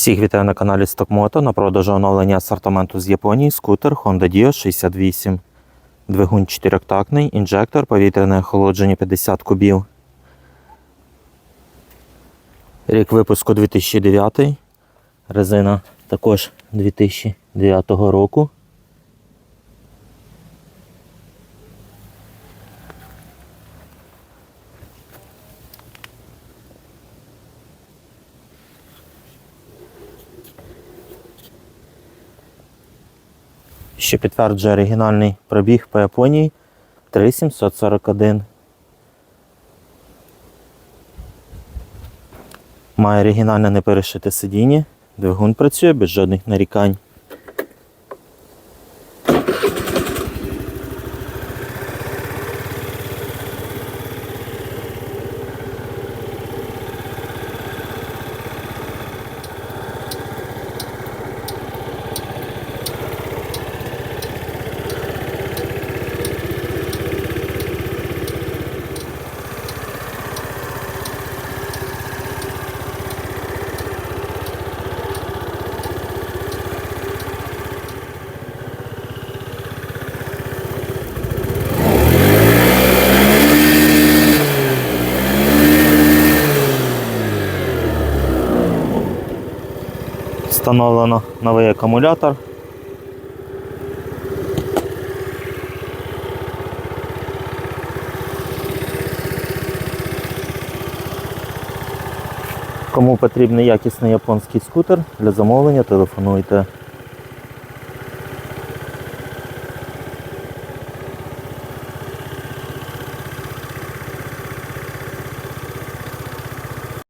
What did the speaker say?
Всіх вітаю на каналі Стокмото. На продажу оновлення асортименту з Японії скутер Honda Dio 68. Двигун чотирьохтактний, інжектор, повітряне охолодження 50 кубів. Рік випуску 2009. Резина також 2009 року. Що підтверджує оригінальний пробіг по Японії 3741. Має оригінальне неперешите сидіння. Двигун працює без жодних нарікань. Встановлено новий акумулятор. Кому потрібний якісний японський скутер для замовлення, телефонуйте